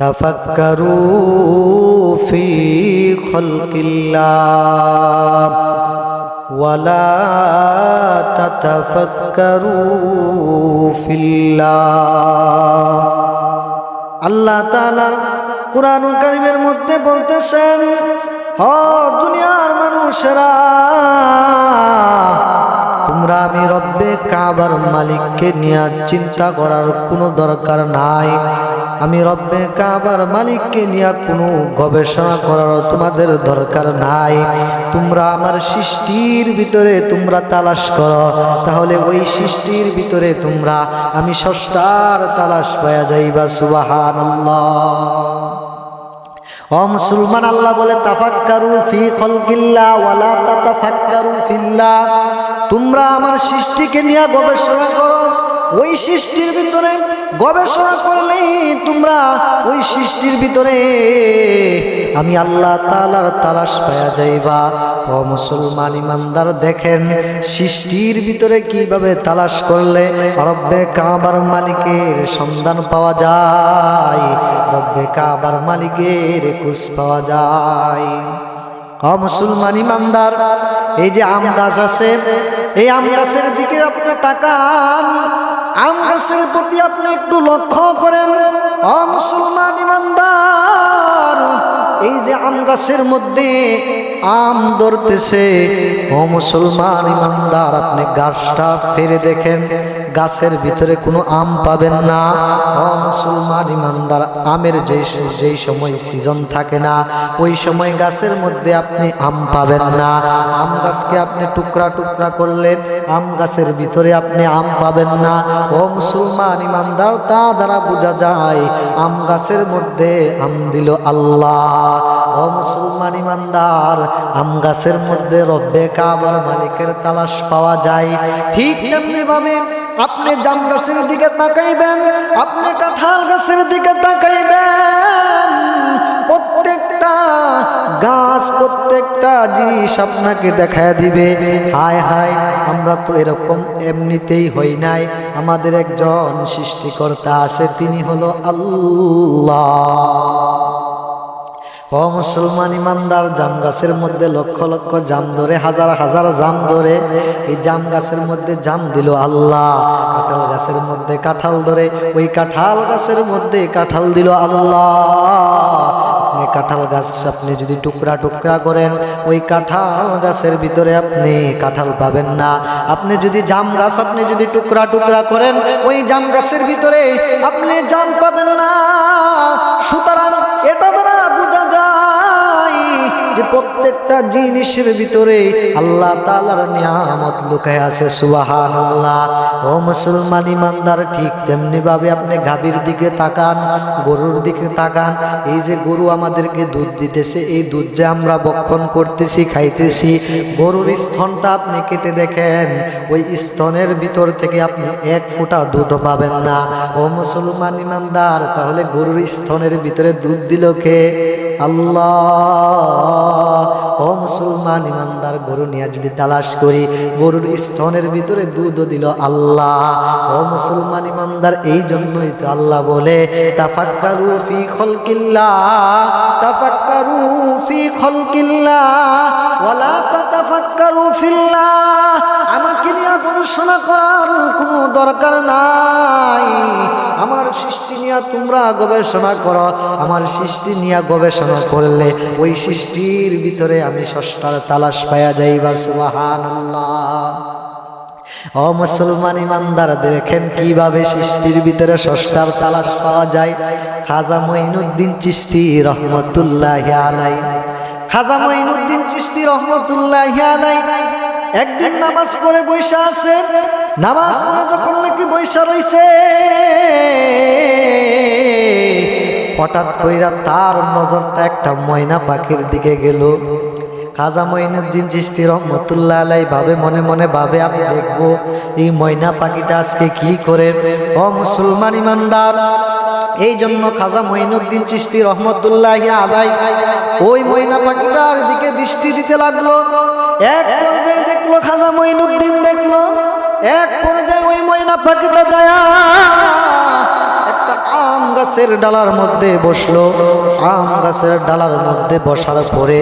تفكروا في خلق الله ولا تتفكروا في الله আল্লাহ তাআলা কোরআন কারিমের মধ্যে বলতেছেন হ দুনিয়ার মানুষেরা তোমরা আমি রব্বে কাবার মালিককে নিয়ে চিন্তা করার কোনো দরকার নাই আমি রব্বে কাবার মালিককে নিয়ে কোনো গবেষণা করার তোমাদের দরকার নাই। তোমরা আমার সৃষ্টির ভিতরে তোমরা তালাশ করো। তাহলে ওই সৃষ্টির ভিতরে তোমরা আমি ষষ্ঠার তালাশ পাওয়া যাইবা সুবাহান ও মুসলমান, আল্লাহ বলে, তাফাক্কারু ফি খলকিল্লা ওয়ালা তাতাফাক্কারু ফিল্লাহ। তোমরা আমার সৃষ্টিকে নিয়ে গবেষণা করো। ওই সৃষ্টির ভিতরে গবেষণা করলেই তোমরা ওই সৃষ্টির ভিতরে আমি আল্লাহ তালার তালাশ পায়া যাইবা। ও মুসলমান ইমানদার, দেখেন সৃষ্টির ভিতরে কীভাবে তালাশ করলে রব্বে কাবার মালিকের সন্ধান পাওয়া যায়, রব্বে কাবার মালিকের খুঁজ পাওয়া যায়। মুসলমান ইমানদার, এই যে আম গাছ আছে, এই আম গাছের দিকে আপনি তাকান। আম গাছের প্রতি আপনি একটু লক্ষ্য করেন। অ মুসলমান ইমানদার এই যে আম গাছের মধ্যে আম ধরতেছে, ও মুসলমান ইমানদার, আপনি গাছটা ফেরে দেখেন, গাছের ভিতরে কোনো আম পাবেন না। ও মুসলমান ইমানদার, আমের যেই যেই সময় সিজন থাকে না, ওই সময় গাছের মধ্যে আপনি আম পাবেন না। আম গাছকে আপনি টুকরা টুকরা করলেন আম গাছের ভিতরে আপনি আম পাবেন না। ও মুসলমান ইমানদার, তা দ্বারা বোঝা যায়, আম গাছের মধ্যে আম দিল আল্লাহ। ও মুসলমান ইমানদার, আম গাছের মধ্যে রব্বে কাবার মালিকের তালাশ পাওয়া যায়। ঠিক তেমনি ভাবে আপনি জাম গাছের দিকে তাকাইবেন, আপনি কাঁঠাল গাছের দিকে তাকাইবেন। প্রত্যেকটা গাছ, প্রত্যেকটা জিনিস দিবে। হায় হায়, আমরা তো এরকম এমনিতেই হই নাই। আমাদের একজন সৃষ্টিকর্তা আছে, তিনি হলো আল্লাহ। ও মুসলমান ইমানদার, জাম গাছের মধ্যে লক্ষ লক্ষ জাম ধরে, হাজার হাজার জাম ধরে, এই জাম গাছের মধ্যে জাম দিল আল্লাহ। কাঁঠাল গাছের মধ্যে কাঁঠাল ধরে, ওই কাঁঠাল গাছের মধ্যে কাঁঠাল দিল আল্লাহ। আপনি কাঁঠাল গাছ আপনি যদি টুকরা টুকরা করেন, ওই কাঁঠাল গাছের ভিতরে আপনি কাঁঠাল পাবেন না। আপনি যদি জাম গাছ আপনি যদি টুকরা টুকরা করেন, ওই জাম গাছের ভিতরে আপনি জাম পাবেন না। সুতরাং এটা দ্বারা বোঝা যায় যে প্রত্যেকটা জিনিসের ভিতরে আল্লাহ তালার নিয়ামত লুকায় আছে সুবাহান আল্লাহ ও মুসলমান ইমানদার, ঠিক তেমনি ভাবে আপনি গাভীর দিকে তাকান, গরুর দিকে তাকান। এই যে গরু আমাদেরকে দুধ দিতেছে, এই দুধ যে আমরা বক্ষণ করতেছি, খাইতেছি, গরুর স্তনটা আপনি কেটে দেখেন, ওই স্তনের ভিতর থেকে আপনি এক ফোঁটা দুধ পাবেন না। ও মুসলমান ইমানদার, তাহলে গরুর স্তনের ভিতরে দুধ দিল কে? আল্লাহ। ও মুসলমান ইমানদার, গরু নিয়ে যদি তালাশ করি, গরুর স্তনের ভিতরে দুধও দিল আল্লাহ। ও মুসলমান ইমানদার এই জন্যই তো আল্লাহ বলে, তাফাক্কারু ফি খলকিল্লাহ, তাফাক্কারু ফি খলকিল্লাহ, ওয়ালা তাতাফাক্কারু ফিল্লাহ। গবেষণা করার কোনো দরকার নাই। আমার সৃষ্টি নিয়ে তোমরা গবেষণা করো। আমার সৃষ্টি নিয়ে গবেষণা করলে ওই সৃষ্টির ভিতরে আমি ষষ্ঠার তালাশ পাইয়া যাইবা সুবাহান ও মুসলমান ইমানদার দেখেন কীভাবে সৃষ্টির ভিতরে ষষ্ঠার তালাশ পাওয়া যায়। খাজা মঈনুদ্দিন চিস্তি রহমতুল্লাহ খাজা মঈনুদ্দিন চিস্তি রহমতুল্লাহ একদিন নামাজ পড়ে বৈশা আছে। নামাজ পড়ে যখন নাকি বৈশা রইছে, হঠাৎ কইরা তার নজরটা একটা ময়না পাখির দিকে গেল। খাজা মঈনুদ্দিন চিস্তি রহমতুল্লাহ আলাই ভাবে মনে মনে ভাবে, আমি দেখব এই ময়না পাখিটা আজকে কি করে? ও মুসলমান ইমানদার, এই জন্য খাজা মঈনুদ্দিন চিস্তি রহমতুল্লাহ আলাই ওই ময়না পাখিটার দিকে দৃষ্টি দিতে লাগল। এক পর্যায়ে দেখল খাজা মঈনুদ্দিন দেখল। এক পর্যায়ে ওই ময়না পাখিটা যায়। একটা আম গাছের ডালার মধ্যে বসল। আম গাছের ডালার মধ্যে বসার পরে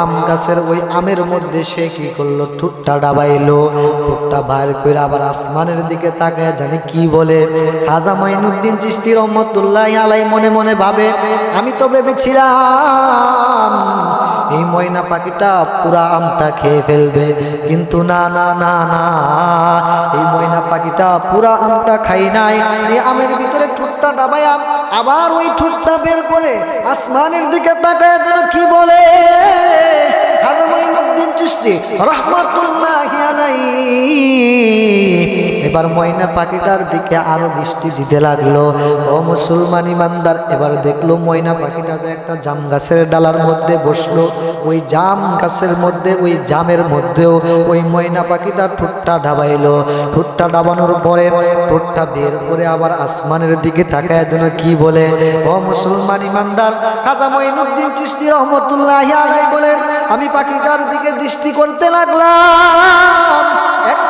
আম গাছের ওই আমের মধ্যে সে কি করল? ঠুটটা ডাবাইলো। ঠুটটা বাইর করে আবার আসমানের দিকে তাকায়, জানি কি বলে? খাজা মাইনুদ্দিন চিস্তি রহমতুল্লাহ আলাই মনে মনে ভাবে, আমি তো ভেবেছিলাম এই ময়না পাখিটা পুরা আমটা খেয়ে ফেলবে। কিন্তু না না না না, এই ময়না পাখিটা পুরা আমটা খাই নাই। এই আমের ভিতরে ঠুটটা আম আবার ওই ঠুটটা বের করে আসমানের দিকে তাকায় যেন কি বলে? রহমতুল্লাহ এবার ময়না পাখিটার দিকে আরও দৃষ্টি দিতে লাগল। ও মুসলমান ইমানদার, এবার দেখল ময়না পাখিটা যে একটা জাম গাছের ডালার মধ্যে বসল। ওই জাম গাছের মধ্যে, ওই জামের মধ্যেও ওই ময়না পাখিটা ঠুটটা ডাবাইলো। ঠুটটা ডাবানোর পরে ঠোঁটটা বের করে আবার আসমানের দিকে তাকায় যেন কি বলে, ও মুসলমান ইমানদার, খাজা মঈনুদ্দিন চিস্তি রহমতুল্লাহ আমি পাখিটার দিকে দৃষ্টি করতে লাগলাম। এক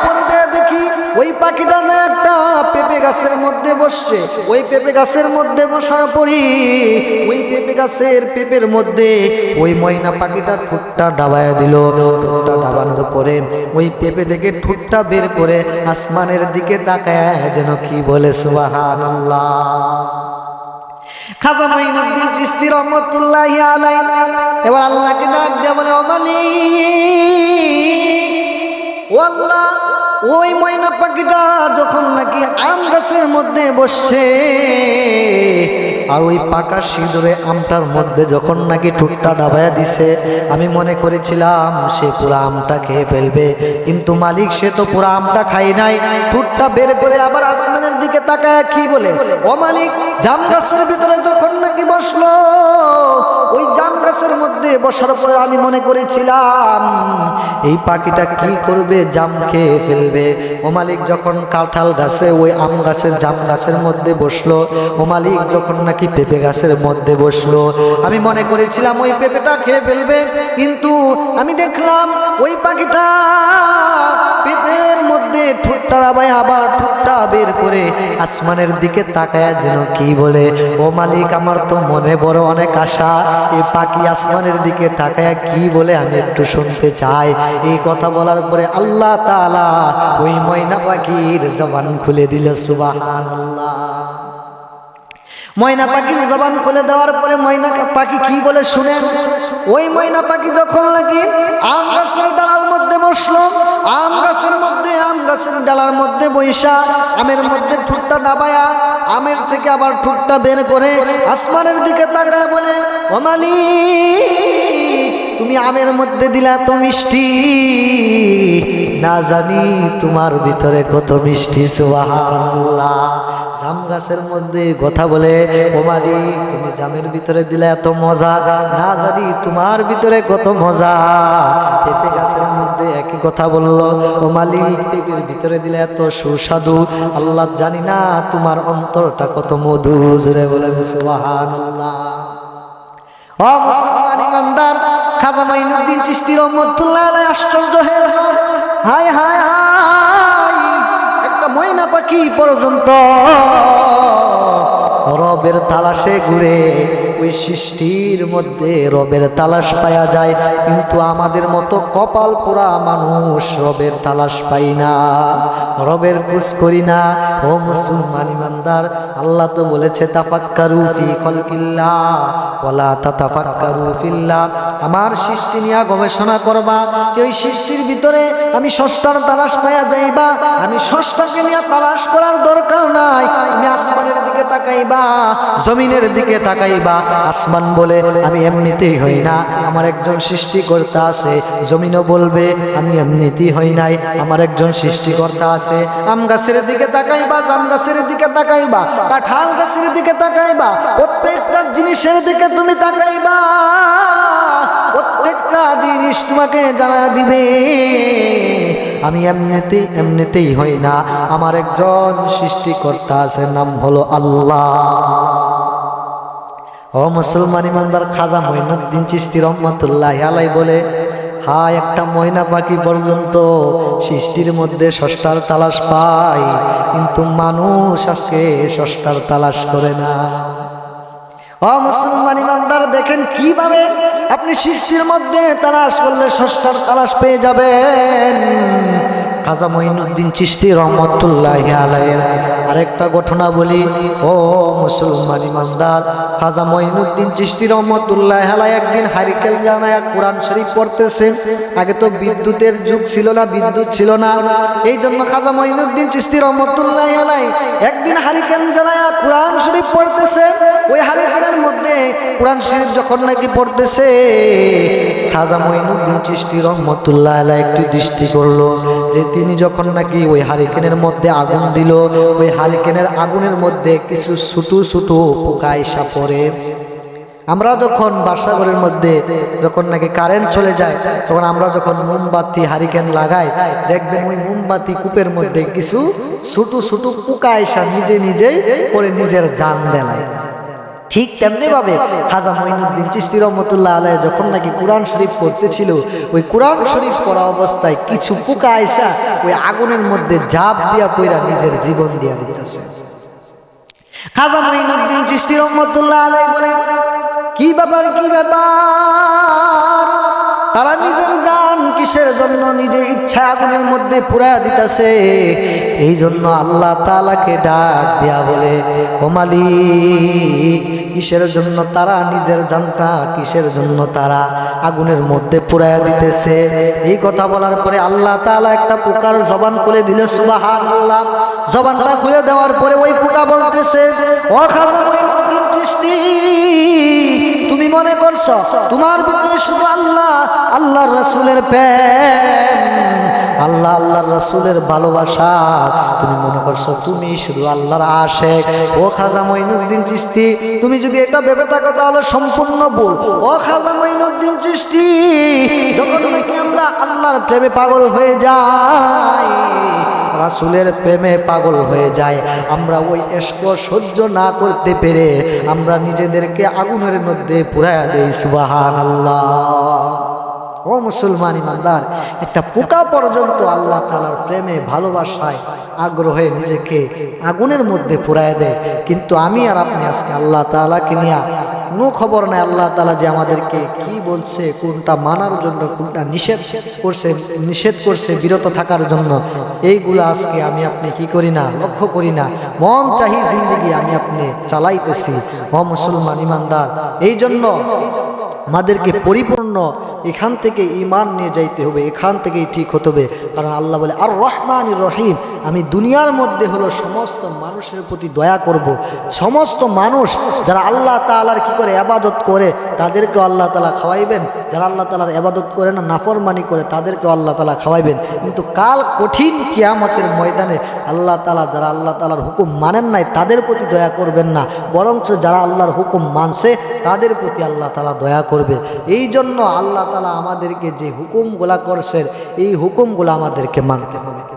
দেখি ওই পাখিটা না একটা পেঁপে গাছের মধ্যে বসছে। ওই পেঁপে গাছের মধ্যে বসার পরই ওই পেঁপে গাছের পেঁপের মধ্যে ওই ময়না পাখিটা ঠুটটা ডাবায়া দিল। ঠুটটা ডাবানোর পরে ওই পেঁপে থেকে ঠুটটা বের করে আসমানের দিকে তাকায় যেন কি বলে সুবাহান খাজা মাইনুদ্দিন চিস্তি রহমতুল্লাহ আলাই এবার আল্লাহকে ডাক দিয়ে বলে ও আল্লাহ ওই ময়না পাখিটা যখন নাকি আম গাছের মধ্যে বসছে, আর ওই পাকা সিঁদুরে আমটার মধ্যে যখন নাকি ঠুটটা ডাবায়া দিছে, আমি মনে করেছিলাম সে পুরা আমটা খেয়ে ফেলবে। কিন্তু মালিক সে তো পুরো আমটা খাই নাই। ঠুটটা বের করে আবার আসমানের দিকে তাকায় কি বলে? ও মালিক, জাম গাছের ভিতরে যখন নাকি বসল, ওই গাছের মধ্যে বসার পরে আমি মনে করেছিলাম, এই পাখিটা কি করবে, জাম খেয়ে ফেলবে। ও মালিক যখন কাঁঠাল গাছে, ওই আম গাছের জাম গাছের মধ্যে বসল। ও মালিক যখন নাকি পেঁপে গাছের মধ্যে বসল, আমি মনে করেছিলাম ওই পেঁপেটা খেয়ে ফেলবে। কিন্তু আমি দেখলাম ওই পাখিটা পেঁপের মধ্যে ঠোঁটটা রাবায় আবার ঠোঁটটা বের করে আসমানের দিকে তাকায় যেন কি বলে? ও মালিক, আমার তো মনে বড় অনেক আশা। এ পাখি আসমানের দিকে তাকায় কি বলে আমি একটু শুনতে চাই। এই কথা বলার পরে আল্লাহ তালা ওই ময়না পাখির জবান খুলে দিল, সুবহানাল্লাহ। ময়না পাখির জবান খুলে দেওয়ার পরে ময়না পাখি কি বলে শুনেন ওই ময়না পাখি যখন নাকি আম গাছের ডালার মধ্যে বসল, আম গাছের মধ্যে, আম গাছের ডালার মধ্যে বৈশা আমের মধ্যে ঠুটটা ডাবায়া আমের থেকে আবার ঠুটটা বের করে আসমানের দিকে তাকায় বলে, ও মালিক, তুমি আমের মধ্যে দিলা তো মিষ্টি। না জানি তোমার ভিতরে কত মিষ্টি, সুবহানাল্লাহ। জাম গাছের মধ্যে কথা বলে, ও মালিক, তুমি জামের ভিতরে দিলে এত মজা, না জানি তোমার ভিতরে কত মজা? পেঁপে গাছের মধ্যে একই কথা বলল, ও মালিক পেঁপের ভিতরে দিলে এত সুস্বাদু, আল্লাহ জানি না তোমার অন্তরটা কত মধু। জুড়ে বলে ও মুসলমান খাজা মাইনুদ্দিন চিশতি রহমতুল্লাহ আশ্চর্য হয়ে হায় হায় পাখি পর্যন্ত? রবের তালাশে ঘুরে ওই সৃষ্টির মধ্যে রবের তালাশ পাওয়া যায়, কিন্তু আমাদের মতো কপাল পোড়া মানুষ রবের তালাশ পাই না। রবের খুশ করি না, ও মুসলমান ইমানদার, আল্লাহ তো বলেছে আমার সৃষ্টি নিয়ে গবেষণা করবা ওই সৃষ্টির ভিতরে আমি ষষ্ঠার তালাশ পাইয়া যাইবা। আমি ষষ্ঠাকে নিয়ে তালাশ করার দরকার নাই। আমি আসমানের দিকে তাকাইবা, জমিনের দিকে তাকাইবা, আসমান বলে আমি এমনিতেই হই না। আমার একজন সৃষ্টিকর্তা আছে, জমিনও বলবে, আমি এমনিতেই হই নাই। আমার একজন সৃষ্টিকর্তা আছে, আম গাছের দিকে তাকাইবা, জাম গাছের দিকে তাকাইবা, কাঁঠাল গাছের দিকে তাকাইবা, প্রত্যেকটা জিনিসের দিকে তুমি তাকাইবা। প্রত্যেকটা জিনিস তোমাকে জানা দিবে। আমি এমনিতেই এমনিতেই হই না। আমার একজন সৃষ্টিকর্তা আছে, নাম হলো আল্লাহ। ও মুসলমান ইমানদার খাজা মঈনুদ্দিন চিস্তি রহমতুল্লাহ আলাই বলে হা একটা ময়না পাখি পর্যন্ত সৃষ্টির মধ্যে ষষ্ঠার তালাশ পায়, কিন্তু মানুষ আজকে ষষ্ঠার তালাশ করে না। মুসলমান ইমানদার, দেখেন কীভাবে আপনি সৃষ্টির মধ্যে তালাশ করলে ষষ্ঠার তালাশ পেয়ে যাবেন। খাজা মঈনুদ্দিন চিস্তি রহমতুল্লাহ আলাইয়ের আরেকটা ঘটনা বলি, ও মুসলমান ইমানদার, খাজা মঈনুদ্দিন চিস্তি রহমতুল্লাহ আলাই একদিন হারিকেল জানায় কোরআন শরীফ পড়তেছে। আগে তো বিদ্যুতের যুগ ছিল না, বিদ্যুৎ ছিল না। এই জন্য খাজা মঈনুদ্দিন চিস্তি রহমতুল্লাহ আলাই একদিন হারিকেন জানায় কোরআন পড়তেছে, ওই হারিকেনের মধ্যে কোরআন শরীফ যখন নাকি পড়তেছে, খাজা মঈনুদ্দিন চিস্তি রহমতুল্লাহ আলাই একটি দৃষ্টি করল যে তিনি যখন নাকি ওই হারিকেনের মধ্যে আগুন দিল, ওই হারিকেনের আগুনের মধ্যে কিছু ছোটো ছোটো পোকা এসা পড়ে। আমরা যখন বাসাঘরের মধ্যে যখন নাকি কারেন্ট চলে যায়, তখন আমরা যখন মোমবাতি হারিকেন লাগাই, দেখবেন ওই মোমবাতি কূপের মধ্যে কিছু ছোট ছোট পোকা এসা নিজে নিজেই পরে নিজের জান দেলায়। ঠিক তেমনি ভাবে খাজা মঈনুদ্দিন চিস্তি রহমতুল্লাহ আলাই যখন নাকি কোরআন শরীফ পড়তেছিল, ওই কোরআন শরীফ পড়া অবস্থায় কিছু পোকা আইসা ওই আগুনের মধ্যে জাপ দিয়া পইরা নিজের জীবন দিয়া দিতেছে। খাজা মঈনুদ্দিন চিস্তি রহমতুল্লাহ আলাই বলে কি ব্যাপার কি ব্যাপার? তারা নিজের জান কিসের জন্য নিজে ইচ্ছা আগুনের মধ্যে পুরা দিতেছে? এই জন্য আল্লাহ তালাকে ডাক দেয়া বলে ওমালি কিসের জন্য তারা নিজের জানটা, কিসের জন্য তারা আগুনের মধ্যে পুরাইয়া দিতেছে? এই কথা বলার পরে আল্লাহ তালা একটা পোকার জবান খুলে দিলে সুবাহান আল্লাহ জবানটা খুলে দেওয়ার পরে ওই পোকা বলতেছে চিশতি তুমি মনে করছ তোমার ভিতরে শুধু আল্লাহ, আল্লাহর রসুলের প্রেম। আল্লাহ, আল্লাহর রসুলের ভালোবাসা। তুমি মনে করছ তুমি শুধু আল্লাহর আশেক। ও খাজা মঈনুদ্দিন চিশতি, তুমি যদি এটা ভেবে থাকো তাহলে সম্পূর্ণ ভুল। ও খাজা মঈনুদ্দিন চিশতি, যখন নাকি আমরা আল্লাহর প্রেমে পাগল হয়ে যাই রাসুলের প্রেমে পাগল হয়ে যায়। আমরা ওই এস্ক সহ্য না করতে পেরে আমরা নিজেদেরকে আগুনের মধ্যে পুরাইয়া দেই সুবাহান আল্লাহ ও মুসলমান ইমানদার, একটা পোকা পর্যন্ত আল্লাহ তালার প্রেমে, ভালোবাসায়, আগ্রহে নিজেকে আগুনের মধ্যে পুরায় দেয়। কিন্তু আমি আর আপনি আজকে আল্লাহ তালাকে নিয়ে কোনো খবর নাই, আল্লাহ তালা যে আমাদেরকে কি বলছে, কোনটা মানার জন্য, কোনটা নিষেধ করছে নিষেধ করছে, বিরত থাকার জন্য। এইগুলো আজকে আমি আপনি কি করি না, লক্ষ্য করি না। মন চাহি জিন্দিগি আমি আপনি চালাইতেছি। ও মুসলমান ইমানদার এই জন্য আমাদেরকে পরিপূর্ণ এখান থেকে ইমান নিয়ে যাইতে হবে, এখান থেকেই ঠিক হতে হবে। কারণ আল্লাহ বলে আর রহমান রহিম, আমি দুনিয়ার মধ্যে হলো সমস্ত মানুষের প্রতি দয়া করব। সমস্ত মানুষ যারা আল্লাহ তালার কি করে আবাদত করে, তাদেরকেও আল্লাহ তালা খাওয়াইবেন। যারা আল্লাহ তালার আবাদত করে না, নাফরমানি করে, তাদেরকেও আল্লাহ তালা খাওয়াইবেন। কিন্তু কাল কঠিন কিয়ামতের ময়দানে আল্লাহ তালা যারা আল্লাহ তালার হুকুম মানেন নাই, তাদের প্রতি দয়া করবেন না। বরঞ্চ যারা আল্লাহর হুকুম মানছে, তাদের প্রতি আল্লাহ তালা দয়া করবে। এই জন্য আল্লাহ তালা আমাদেরকে যে হুকুমগুলা করছেন এই হুকুমগুলো আমাদেরকে মানতে হবে।